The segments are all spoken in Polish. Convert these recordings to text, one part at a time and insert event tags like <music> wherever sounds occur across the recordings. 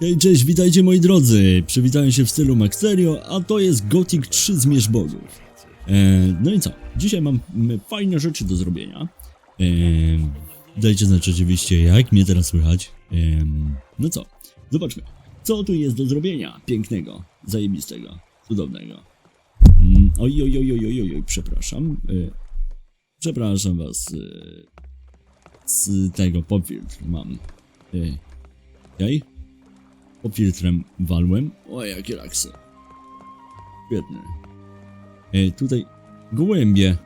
Hej, cześć, witajcie moi drodzy! Przywitają się w stylu Maxterio, a to jest Gothic 3 Zmierzch Bogów. E, no i co? Dzisiaj mam fajne rzeczy do zrobienia. E, dajcie znać oczywiście, jak mnie teraz słychać. E, no co? Zobaczmy, co tu jest do zrobienia pięknego, zajebistego, cudownego. Mm, oj, oj, oj, oj, oj, oj, przepraszam. E, przepraszam was. E, z tego popfiltr mam. E, Okej? Pod filtrem walłem. O, jakie laksy. Świetny. E, tutaj gołębie.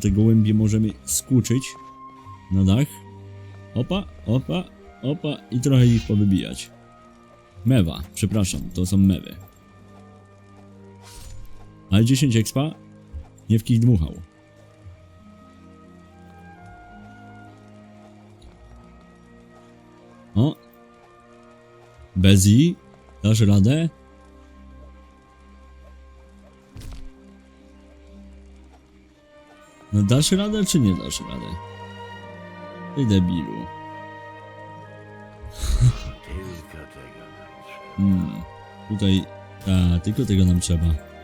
Te gołębie możemy skuczyć na dach. Opa, opa, opa i trochę ich powybijać. Mewa, przepraszam, to są mewy. Ale 10 expa nie w kij dmuchał. Bez i? Dasz radę? No dasz radę czy nie dasz radę? Ty debilu. Tylko tego nam trzeba. Hmm. Tutaj... A, tylko tego nam trzeba.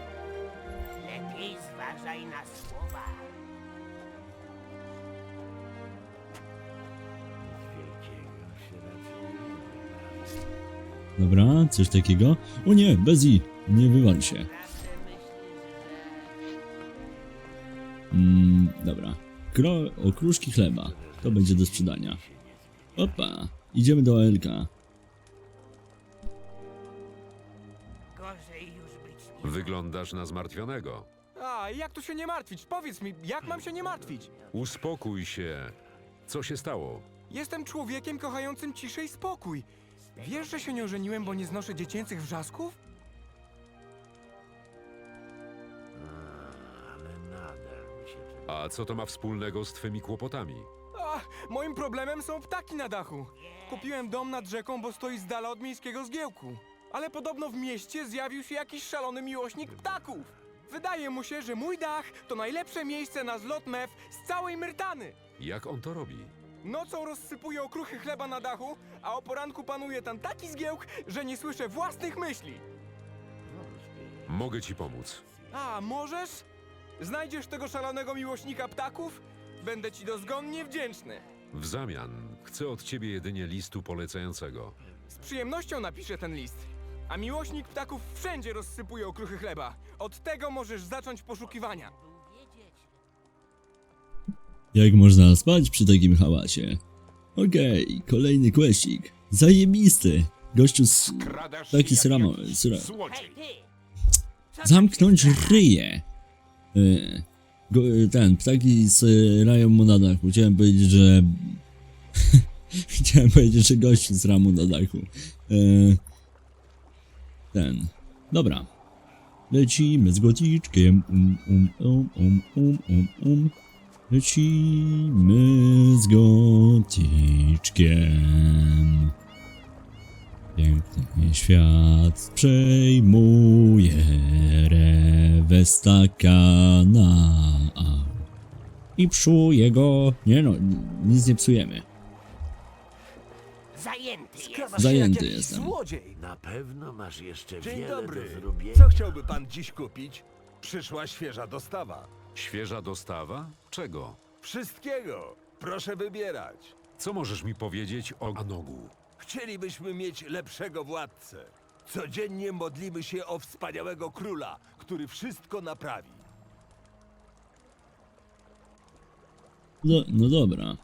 Coś takiego. O nie, bez i. Nie wywal się. Mm, dobra. Kro okruszki chleba. To będzie do sprzedania. Opa. Idziemy do OLK. Gorzej już być nie Wyglądasz na zmartwionego. A, jak tu się nie martwić? Powiedz mi, jak mam się nie martwić? Uspokój się. Co się stało? Jestem człowiekiem kochającym ciszę i spokój. Wiesz, że się nie ożeniłem, bo nie znoszę dziecięcych wrzasków? A, ale nadal mi się to... A co to ma wspólnego z twymi kłopotami? A, moim problemem są ptaki na dachu. Kupiłem dom nad rzeką, bo stoi z dala od miejskiego zgiełku. Ale podobno w mieście zjawił się jakiś szalony miłośnik ptaków. Wydaje mu się, że mój dach to najlepsze miejsce na zlot mew z całej Myrtany. Jak on to robi? Nocą rozsypuje okruchy chleba na dachu, a o poranku panuje tam taki zgiełk, że nie słyszę własnych myśli. Mogę ci pomóc. A, możesz? Znajdziesz tego szalonego miłośnika ptaków? Będę ci dozgonnie wdzięczny. W zamian chcę od ciebie jedynie listu polecającego. Z przyjemnością napiszę ten list. A miłośnik ptaków wszędzie rozsypuje okruchy chleba. Od tego możesz zacząć poszukiwania. Jak można spać przy takim hałasie? Okej, kolejny questik. Zajebisty. Gościu z... Taki sramo... Sra... Zamknąć ryję. E, go, ten, ptaki z rają mu na dachu. Chciałem powiedzieć, że... <laughs> Chciałem powiedzieć, że gościu z ramu na dachu. E, ten. Dobra. Lecimy z goticzkiem. Um, um, um, um, um, um, um. Lecimy z goticzkiem. Piękny świat przejmuje rewesta kanał. I psuje go... Nie no, nic nie psujemy. Zajęty jest. Zajęty jestem. Złodziej! Na pewno masz jeszcze Dzień wiele dobry. do zrobienia. Co chciałby pan dziś kupić? Przyszła świeża dostawa. Świeża dostawa? Czego? Wszystkiego! Proszę wybierać. Co możesz mi powiedzieć o Anogu? Chcielibyśmy mieć lepszego władcę. Codziennie modlimy się o wspaniałego króla, który wszystko naprawi. No, no dobra.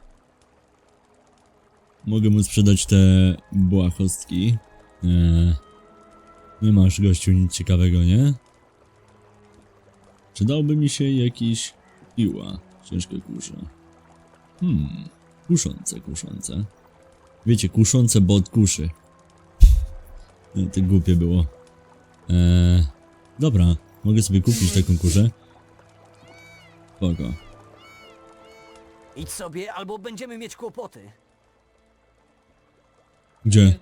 Mogę mu sprzedać te błahostki. Eee, nie masz gościu nic ciekawego, nie? Przydałby mi się jakiś piła. Ciężko kusza. Hmm. Kuszące, kuszące. Wiecie, kuszące, bo od kuszy. Nie, to głupie było. Eee, dobra. Mogę sobie kupić taką kuszę. Spoko. Idź sobie, albo będziemy mieć kłopoty. Gdzie?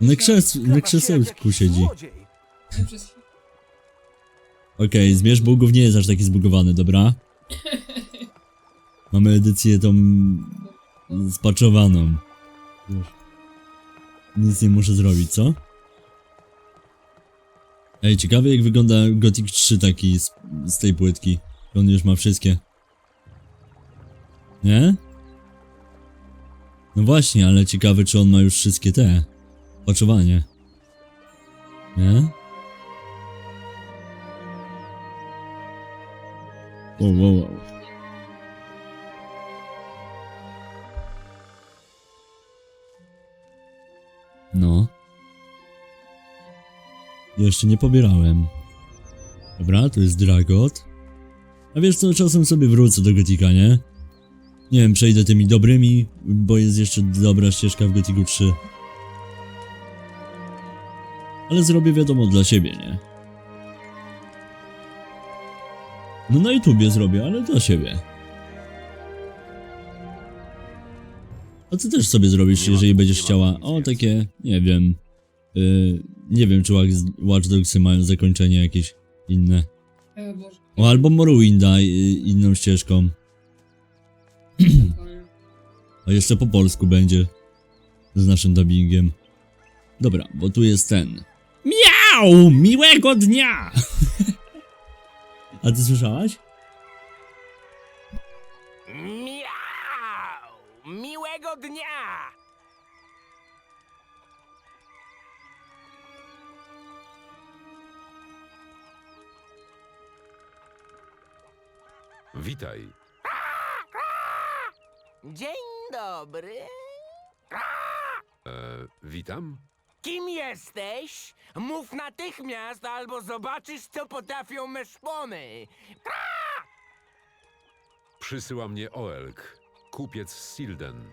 Na, krzes na krzesełku siedzi. złodziej. Okej, zmierzch bogów nie jest aż taki zbugowany, dobra? <laughs> Mamy edycję tą... spaczowaną. Nic nie muszę zrobić, co? Ej, ciekawe jak wygląda Gothic 3 taki z, z tej płytki. On już ma wszystkie. Nie? No właśnie, ale ciekawe czy on ma już wszystkie te. Oczuwanie. Nie? Wow, wow, wow. No. Jeszcze nie pobierałem. Dobra, to jest Dragot. A wiesz co, czasem sobie wrócę do Gotika, nie? Nie wiem, przejdę tymi dobrymi, bo jest jeszcze dobra ścieżka w Gotiku 3. Ale zrobię wiadomo dla siebie, nie? No na YouTubie zrobię, ale dla siebie. A ty też sobie zrobisz, Nie ma- jeżeli będziesz chciała. O, więcej. takie, nie wiem. Yy, nie wiem, czy Watch Dogsy mają zakończenie jakieś inne. E. O, albo Morrowinda yy, inną ścieżką. <clears throat> A jeszcze po polsku będzie. Z naszym dubbingiem. Dobra, bo tu jest ten. Miau! Miłego dnia! A ty słyszałaś? Miau! Miłego dnia! Witaj. Dzień dobry. E, witam. Kim jesteś? Mów natychmiast, albo zobaczysz, co potrafią me szpony. Przysyła mnie Oelk, kupiec z Silden.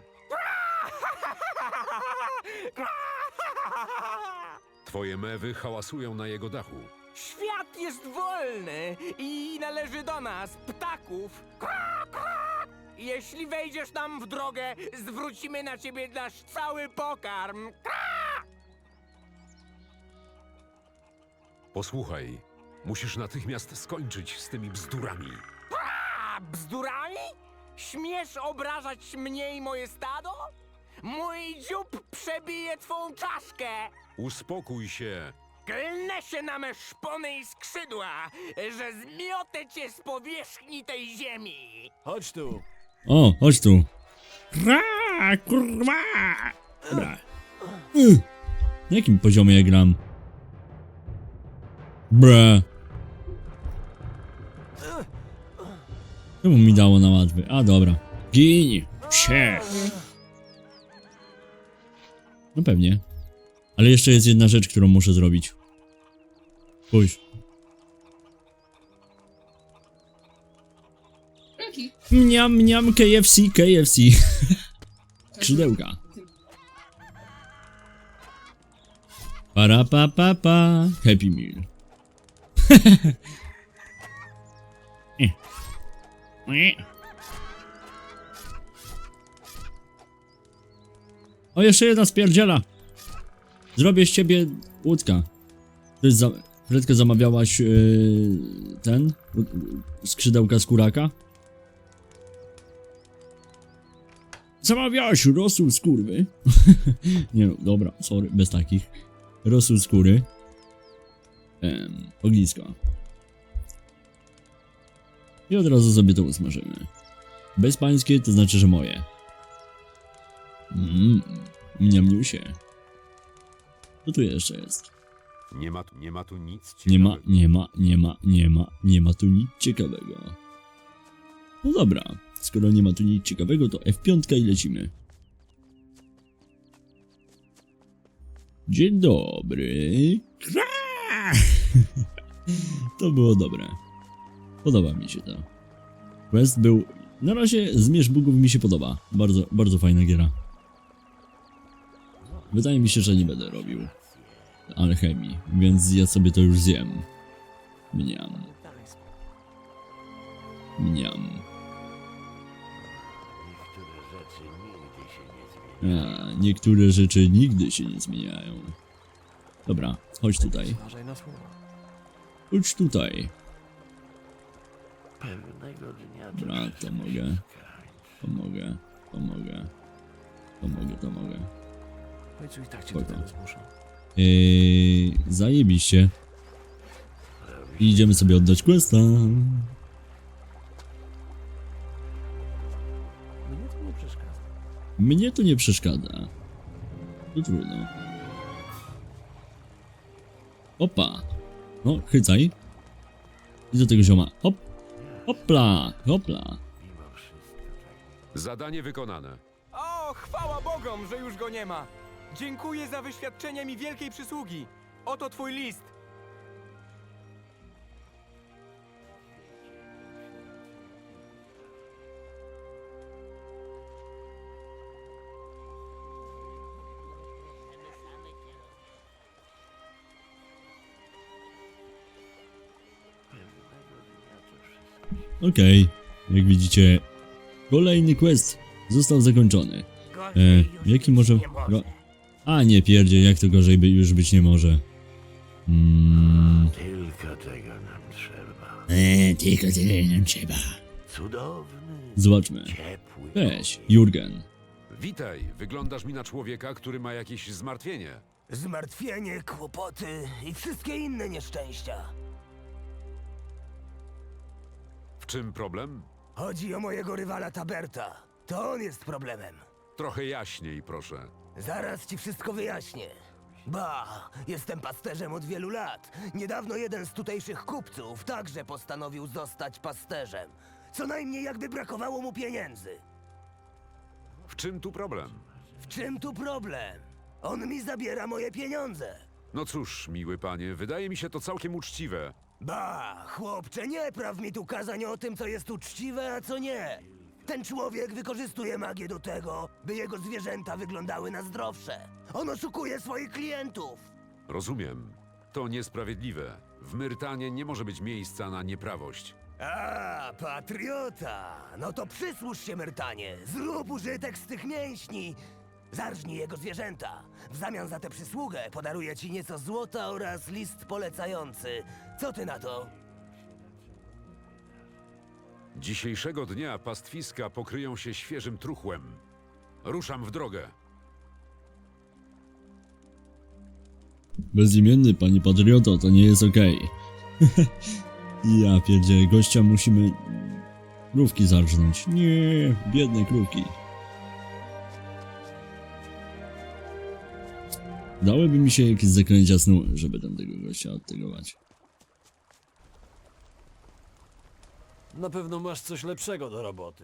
Twoje mewy hałasują na jego dachu. Świat jest wolny i należy do nas, ptaków. Jeśli wejdziesz nam w drogę, zwrócimy na ciebie nasz cały pokarm. Posłuchaj, musisz natychmiast skończyć z tymi bzdurami. A bzdurami? Śmiesz obrażać mnie i moje stado? Mój dziób przebije twą czaszkę. Uspokój się. Klnę się na me szpony i skrzydła, że zmiotę cię z powierzchni tej ziemi. Chodź tu. O, chodź tu. Ra, kurwa! Dobra. Y. Na jakim poziomie ja gram? Bre. Czemu mi dało na łatwy? A, dobra. Gin! Psie! No pewnie. Ale jeszcze jest jedna rzecz, którą muszę zrobić. Pójdź. Jaki? Mniam, mniam, KFC, KFC. Skrzydełka. <laughs> Para pa pa pa. Happy Meal. <laughs> O, jeszcze jedna spierdziela. Zrobię z ciebie łódka. Jest za... Fredkę zamawiałaś yy, ten? Skrzydełka z kuraka? Zamawiałaś rosół skóry. <laughs> Nie no, dobra, sorry, bez takich. Rosół skóry. Em, ognisko. I od razu sobie to usmażymy. Bezpańskie to znaczy, że moje. Mmm, mniamniusie. Co tu jeszcze jest? Nie ma, tu- nie ma tu nic Nie ma, nie ma, nie ma, nie ma, nie ma tu nic ciekawego. No dobra, skoro nie ma tu nic ciekawego, to F5 i lecimy. Dzień dobry. Kra! <laughs> To było dobre. Podoba mi się to. Quest był... Na razie Zmierz Bugów mi się podoba. Bardzo, bardzo fajna giera. Wydaje mi się, że nie będę robił alchemii, więc ja sobie to już zjem. Mniam. Mniam. A, niektóre rzeczy nigdy się nie zmieniają. Dobra, chodź tutaj. Uważaj na słowo. Chodź tutaj. Pewnego dnia Dobra, to mogę. To mogę. To mogę. To mogę, to mogę. W końcu i tak cię Spoko. do tego zmuszą. Eee, zajebiście. I idziemy sobie oddać questa. Mnie to nie przeszkadza. Mnie to nie przeszkadza. To trudno. Opa. No, chycaj. I do tego zioma. Hop. Hopla. Hopla. Zadanie wykonane. O, chwała Bogom, że już go nie ma. Dziękuję za wyświadczenie mi wielkiej przysługi. Oto twój list. Okej. Jak widzicie, kolejny quest został zakończony. E, jaki może... Go... A nie pierdzie, jak to gorzej by już być nie może. Mm, Tylko tego nam trzeba. e, tylko tyle nam trzeba. Cudowny, Zobaczmy. ciepły. Cześć, Jurgen. Witaj, wyglądasz mi na człowieka, który ma jakieś zmartwienie. Zmartwienie, kłopoty i wszystkie inne nieszczęścia. Czym problem? Chodzi o mojego rywala Taberta. To on jest problemem. Trochę jaśniej, proszę. Zaraz ci wszystko wyjaśnię. Ba, jestem pasterzem od wielu lat. Niedawno jeden z tutejszych kupców także postanowił zostać pasterzem. Co najmniej jakby brakowało mu pieniędzy. W czym tu problem? W czym tu problem? On mi zabiera moje pieniądze. No cóż, miły panie, wydaje mi się to całkiem uczciwe. Ba, chłopcze, nie praw mi tu kazań o tym, co jest uczciwe, a co nie. Ten człowiek wykorzystuje magię do tego, by jego zwierzęta wyglądały na zdrowsze. On oszukuje swoich klientów. Rozumiem. To niesprawiedliwe. W Myrtanie nie może być miejsca na nieprawość. A, patriota! No to przysłuż się, Myrtanie. Zrób użytek z tych mięśni. Zarżnij jego zwierzęta. W zamian za tę przysługę podaruję ci nieco złota oraz list polecający. Co ty na to? Dzisiejszego dnia pastwiska pokryją się świeżym truchłem. Ruszam w drogę. Bezimienny, panie patrioto, to nie jest okej. <laughs> ja pierdzie, gościa musimy... Krówki zarżnąć. Nie, biedne krówki. Dałyby mi się jakieś zakręcia snu, żeby tam tego gościa odtegować. Na pewno masz coś lepszego do roboty.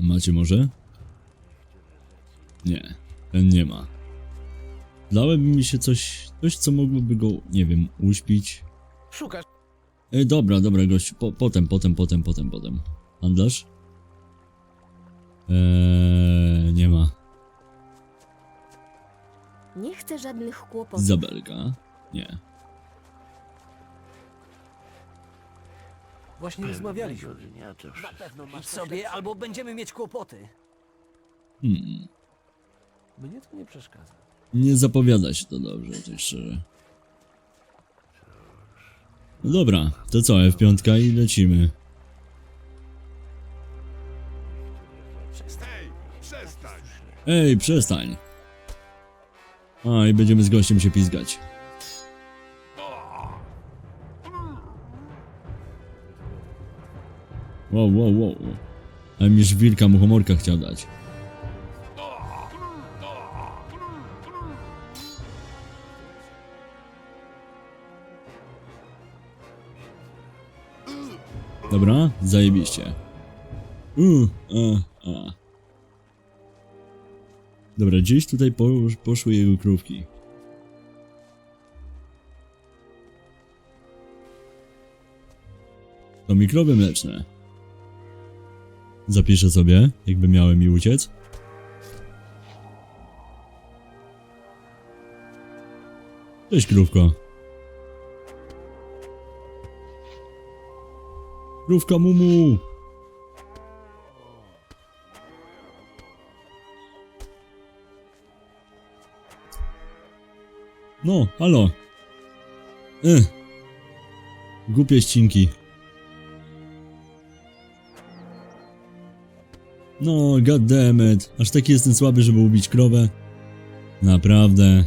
Macie może? Nie, ten nie ma. Dałyby mi się coś, coś co mogłoby go, nie wiem, uśpić. Szukasz Ej, dobra, dobra, gość, po, potem, potem, potem, potem, potem. Handlarz? Eee, nie ma. Nie chcę żadnych kłopotów. Izabelka? Nie. Właśnie rozmawialiśmy. To Na pewno masz sobie, albo będziemy mieć kłopoty. Hmm. Mnie to nie przeszkadza. Nie zapowiada się to dobrze, tak szczerze. No dobra, to co, F5 i lecimy. Ej, przestań! A, i będziemy z gościem się pizgać. Wow, wow, wow. A mi żwirka mu homorka chciał dać. Dobra, zajebiście. Uh, a, a. Dobra, gdzieś tutaj po, poszły jego krówki. To mikroby mleczne. Zapiszę sobie, jakby miały mi uciec. Cześć krówko. Krówka mumu! No, halo. Eh. Głupie ścinki. No, goddammit. Aż taki jestem słaby, żeby ubić krowę. Naprawdę.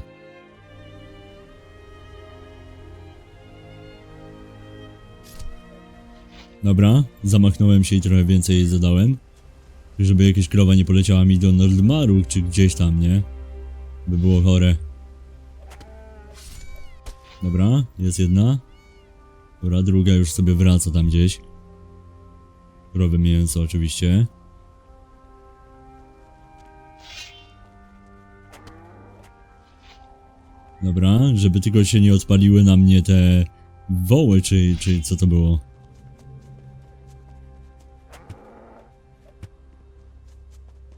Dobra, zamachnąłem się i trochę więcej jej zadałem. Żeby jakaś krowa nie poleciała mi do Nordmaru, czy gdzieś tam, nie? By było chore. Dobra, jest jedna. Dobra, druga już sobie wraca tam gdzieś. Krowy mięso oczywiście. Dobra, żeby tylko się nie odpaliły na mnie te woły, czy, czy co to było.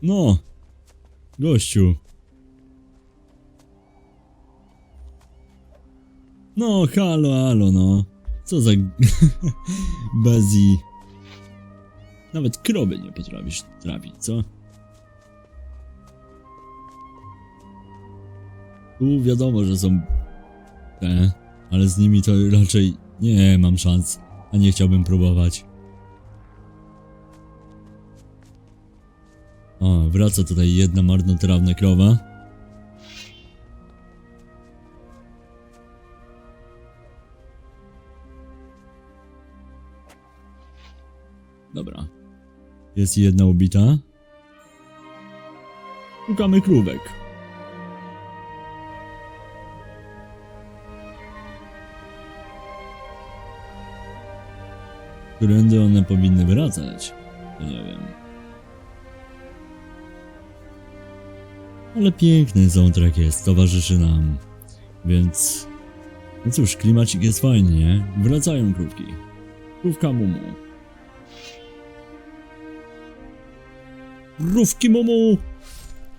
No, gościu. No, halo, halo, no. Co za <laughs> bezi. Nawet krowy nie potrafisz trafić, co? Tu wiadomo, że są te, ale z nimi to raczej nie mam szans, a nie chciałbym próbować. O, wraca tutaj jedna marnotrawna krowa. Dobra. Jest jedna ubita. Szukamy krówek. Którędy one powinny wracać? To nie wiem. Ale piękny soundtrack jest, towarzyszy nam. Więc... No cóż, klimacik jest fajny, nie? Wracają krówki. Krówka Mumu. Krówki Mumu!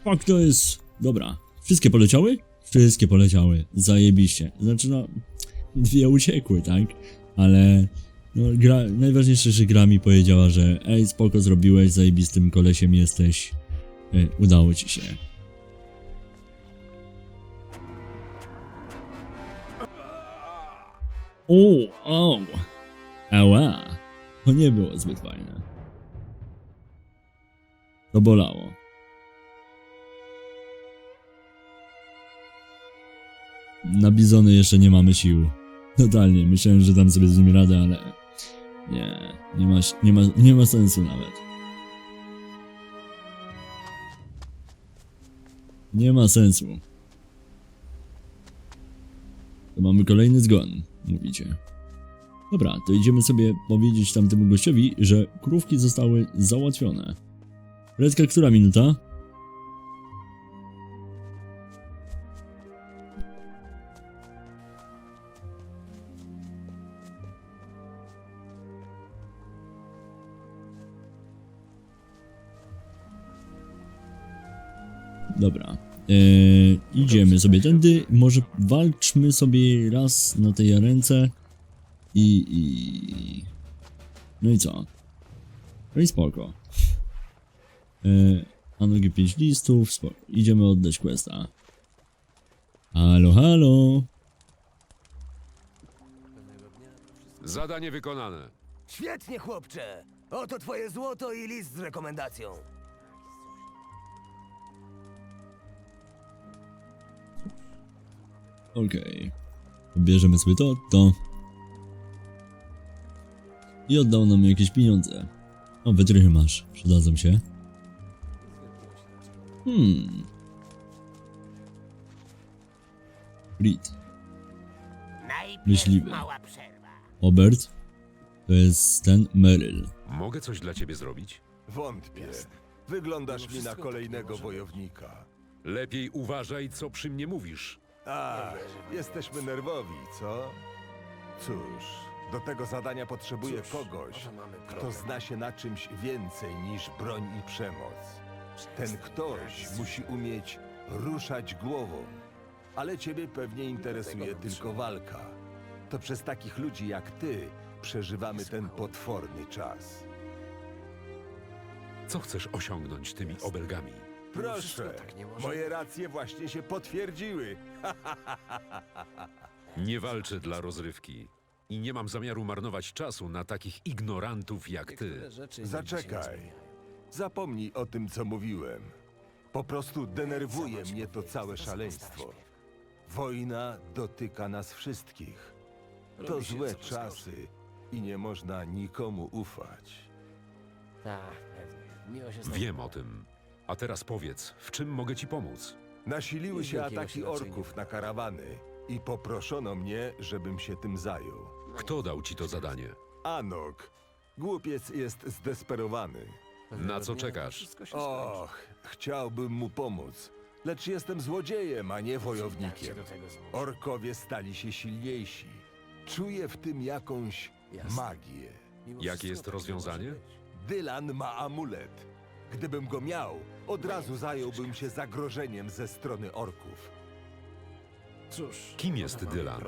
Fuck to jest... Dobra. Wszystkie poleciały? Wszystkie poleciały. Zajebiście. Znaczy no... Dwie uciekły, tak? Ale... No, gra, najważniejsze, że gra mi powiedziała, że ej, spoko zrobiłeś, zajebistym kolesiem jesteś. E, udało ci się. O, o, ała. To nie było zbyt fajne. To bolało. Na bizony jeszcze nie mamy sił. Totalnie, myślałem, że dam sobie z nim radę, ale... Nie, nie ma, nie ma, nie ma sensu nawet. Nie ma sensu. To mamy kolejny zgon, mówicie. Dobra, to idziemy sobie powiedzieć tamtemu gościowi, że krówki zostały załatwione. Redka, która minuta? Dobra. Eee, idziemy sobie tędy. Może walczmy sobie raz na tej arence. I, i... No i co? No i spoko. Eee, a nogi 5 listów, spoko. Idziemy oddać questa. Halo, halo. Zadanie wykonane. Świetnie, chłopcze! Oto twoje złoto i list z rekomendacją. Okej. Bierzemy sobie to, to. I oddał nam jakieś pieniądze. O, wytrychy masz. Przydadzą się. Hmm. Reed. Najpierw Myśliwy. mała przerwa. Obert. To jest ten Meryl. Mogę coś dla ciebie zrobić? Wątpię. Wyglądasz mi na kolejnego wojownika. Lepiej uważaj, co przy mnie mówisz. A, jesteśmy nerwowi, co? Cóż, do tego zadania potrzebuję kogoś, kto zna się na czymś więcej niż broń i przemoc. Ten ktoś musi umieć ruszać głową. Ale ciebie pewnie interesuje tylko walka. To przez takich ludzi jak ty przeżywamy ten potworny czas. Co chcesz osiągnąć tymi obelgami? Proszę, moje racje właśnie się potwierdziły. <laughs> Nie walczę dla rozrywki. I nie mam zamiaru marnować czasu na takich ignorantów jak ty. Zaczekaj. Zapomnij o tym, co mówiłem. Po prostu denerwuje mnie to całe szaleństwo. Wojna dotyka nas wszystkich. To Robi się złe coraz czasy i nie można nikomu ufać. Tak, pewnie. Miło się z tobą Wiem o tym. A teraz powiedz, w czym mogę ci pomóc? Nasiliły się ataki nie orków na karawany i poproszono mnie, żebym się tym zajął. Kto dał ci to zadanie? Anok, głupiec jest zdesperowany. Na co czekasz? Och, chciałbym mu pomóc, lecz jestem złodziejem, a nie wojownikiem. Orkowie stali się silniejsi. Czuję w tym jakąś magię. Jakie jest nie rozwiązanie? Dylan ma amulet. Gdybym go miał, od razu zająłbym się zagrożeniem ze strony orków. Cóż, Kim jest Dylan?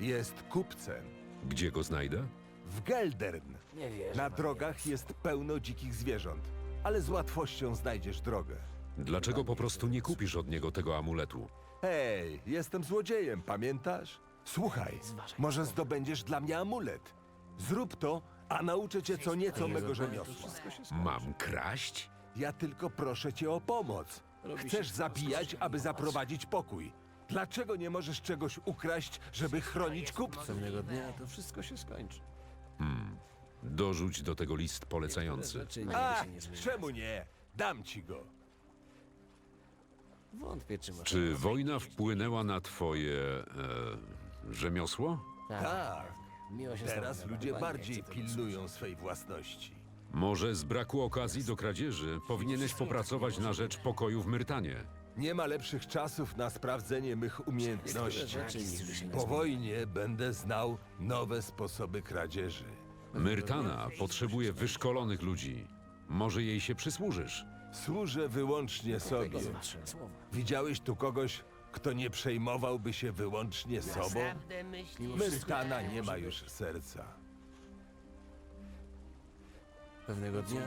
Jest kupcem. Gdzie go znajdę? W Geldern. Nie wierzę. Na drogach jest pełno dzikich zwierząt, ale z łatwością znajdziesz drogę. Dlaczego po prostu nie kupisz od niego tego amuletu? Hej, jestem złodziejem, pamiętasz? Słuchaj, może zdobędziesz dla mnie amulet. Zrób to, a nauczę cię co nieco mego rzemiosła. Mam kraść? Ja tylko proszę cię o pomoc. Chcesz zabijać, aby zaprowadzić pokój. Dlaczego nie możesz czegoś ukraść, żeby chronić kupców? Pewnego dnia to wszystko się skończy. Dorzuć do tego list polecający. A, czemu nie? Dam ci go. Wątpię, czy może... Czy wojna wpłynęła na twoje e, rzemiosło? Tak, Miło się z teraz ludzie bardziej Nie chcę tego pilnują swej własności. Może z braku okazji do kradzieży powinieneś popracować na rzecz pokoju w Myrtanie. Nie ma lepszych czasów na sprawdzenie mych Niektóre umiejętności. rzeczy nigdy się nie Po zmienią. wojnie będę znał nowe sposoby kradzieży. Myrtana potrzebuje wyszkolonych ludzi. Może jej się przysłużysz. Służę wyłącznie sobie. Widziałeś tu kogoś, kto nie przejmowałby się wyłącznie sobą? Myrtana nie ma już serca. Pewnego dnia.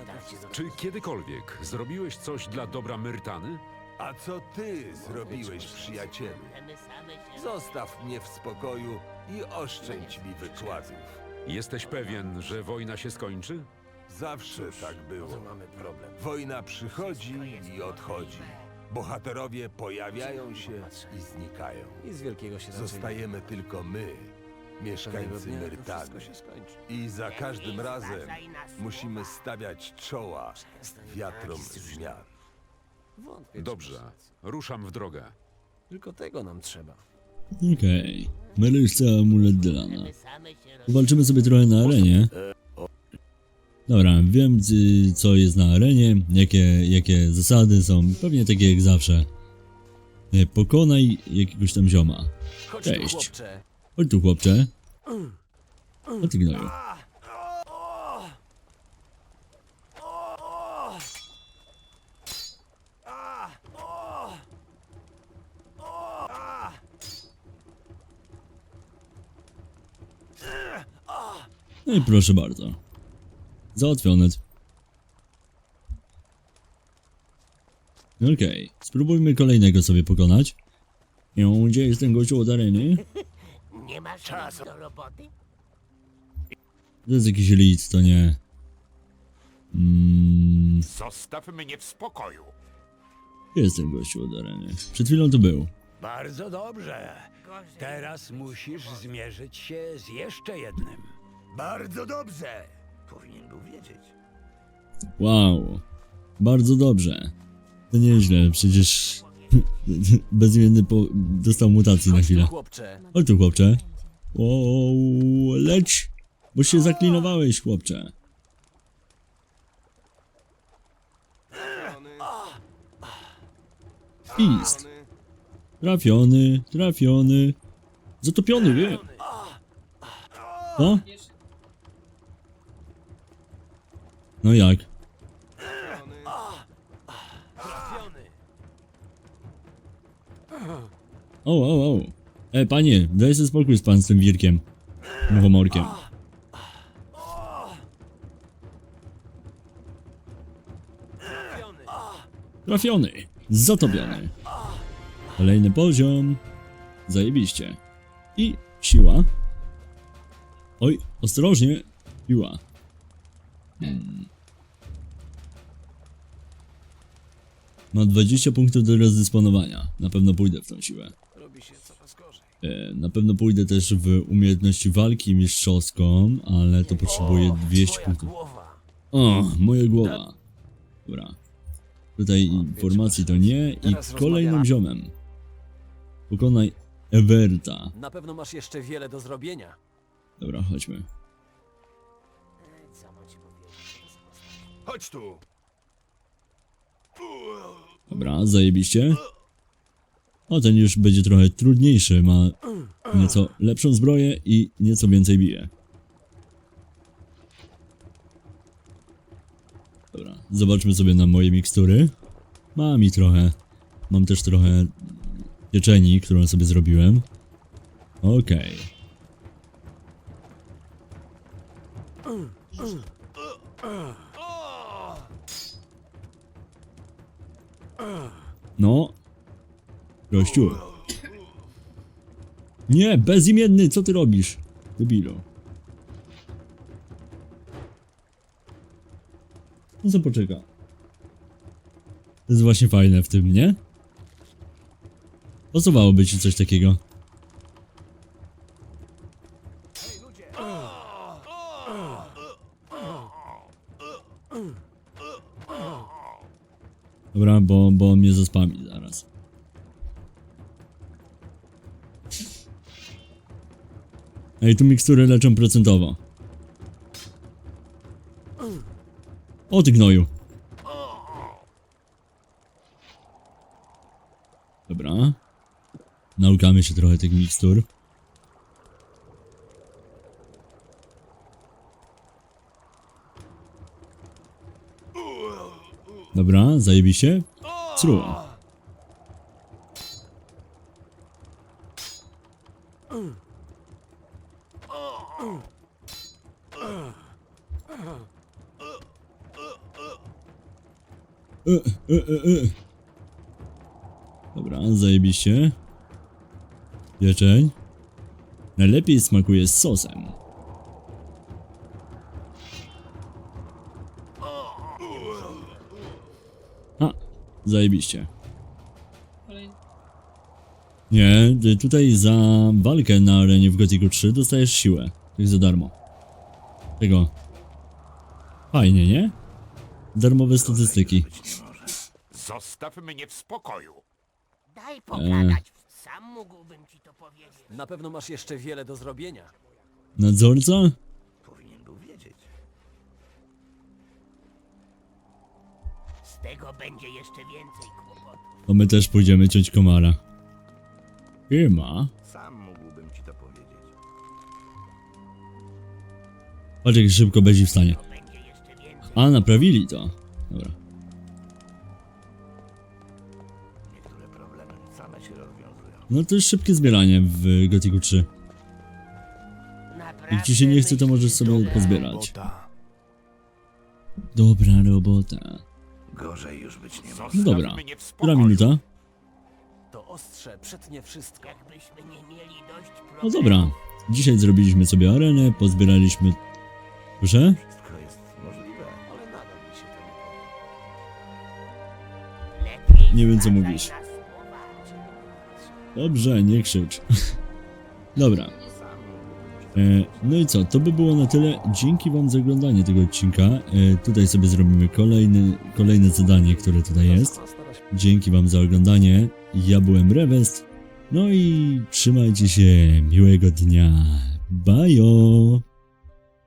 Czy kiedykolwiek zrobiłeś coś dla dobra Myrtany? A co ty zrobiłeś, przyjacielu? Zostaw mnie w spokoju i oszczędź mi wykładów. Jesteś pewien, że wojna się skończy? Zawsze tak było. mamy problem. Wojna przychodzi i odchodzi. Bohaterowie pojawiają się i znikają. Nic wielkiego się raczej Zostajemy tylko my, Pewnego mieszkańcy dnia to Myrtany. wszystko się skończy. I za każdym razem musimy stawiać czoła wiatrom zmian. Wątpię, czy Dobrze, ruszam w drogę. Tylko tego nam trzeba. Okej. Mary chce amulet się Walczymy sobie trochę na arenie. Dobra, wiem co jest na arenie, jakie, jakie zasady są, pewnie takie jak zawsze. Nie, Pokonaj jakiegoś tam zioma. Chodź Cześć. Chodź tu chłopcze. O ty gnoju. No i proszę bardzo. Załatwione. Okej, spróbujmy kolejnego sobie pokonać. Ją, Gdzie jest ten gościu od areny? <laughs> Nie masz czasu do roboty? To jest jakiś lead, to nie. Mm, Zostaw mnie w spokoju. jest ten gościu od areny. Przed chwilą tu był. Bardzo dobrze. Teraz musisz zmierzyć się z jeszcze jednym. Bardzo dobrze! Powinien był wiedzieć. Wow. Bardzo dobrze. To nieźle, przecież <laughs> bezimienny po... dostał mutacji na chwilę. chłopcze. Chodź tu, chłopcze. O, leć! Bo się zaklinowałeś, chłopcze. Pist. Trafiony, trafiony. Zatopiony, wie. Co? No jak? O, o, o. E, panie, daj sobie spokój z pan z tym wirkiem. Muchomorkiem. Trafiony. Zatopiony. Kolejny poziom. Zajebiście. I siła. Oj, ostrożnie. Siła. Hmm. Ma 20 punktów do rozdysponowania. Na pewno pójdę w tą siłę. Robi się coraz gorzej. E, na pewno pójdę też w umiejętności walki mistrzowską, ale to potrzebuję 200 Twoja punktów. O, moja głowa. Dobra. Tutaj informacji to nie i kolejnym ziomem. Pokonaj Everta. Na pewno masz jeszcze wiele do zrobienia. Dobra, chodźmy. Mam? Chodź tu! Dobra, zajebiście. O, ten już będzie trochę trudniejszy, ma nieco lepszą zbroję i nieco więcej bije. Dobra, zobaczmy sobie na moje mikstury. Mam i trochę. Mam też trochę pieczeni, którą sobie zrobiłem. Okej. No. Gościu. Nie, bezimienny, co ty robisz? Debilu. No co poczeka? To jest właśnie fajne w tym, nie? Pasowałoby ci coś takiego. Dobra, bo, bo on mnie zaspami zaraz. Ej, tu mikstury leczą procentowo. O ty gnoju. Dobra. Naukamy się trochę tych mikstur. Dobra, zajebiście. Cru. E, e, e, e. Dobra, zajebiście. Pieczeń. Najlepiej smakuje z sosem. Zajebiście. Nie, ty tutaj za walkę na arenie w Gothicu 3 dostajesz siłę. Tak za darmo. Tego. Fajnie, nie? Darmowe statystyki. Zostaw mnie w spokoju. Daj pogadać. Sam mógłbym ci to powiedzieć. Na pewno masz jeszcze wiele do zrobienia. Nadzorca? Tego będzie jeszcze więcej kłopotów. To my też pójdziemy ciąć komara. Chyba. Sam mógłbym ci to powiedzieć. Patrz jak szybko będzie w stanie. To będzie jeszcze więcej. A, naprawili to. Dobra. Niektóre problemy same się rozwiązują. No to jest szybkie zbieranie w Gothicu 3. Jak ci się nie chce, to możesz sobie pozbierać. Robota. Dobra robota. Gorzej już być nie może. No dobra. Która minuta? To ostrze przetnie wszystko. Jakbyśmy nie mieli dość problemów. No dobra. Dzisiaj zrobiliśmy sobie arenę, pozbieraliśmy... Proszę? Wszystko jest możliwe. Ale nadal mi się to nie podoba. Nie wiem, co mówisz. Dobrze, nie krzycz. <laughs> Dobra. E, no i co, to by było na tyle. Dzięki wam za oglądanie tego odcinka. E, tutaj sobie zrobimy kolejny, kolejne zadanie, które tutaj jest. Dzięki wam za oglądanie. Ja byłem Rewest. No i trzymajcie się. Miłego dnia. Bajo.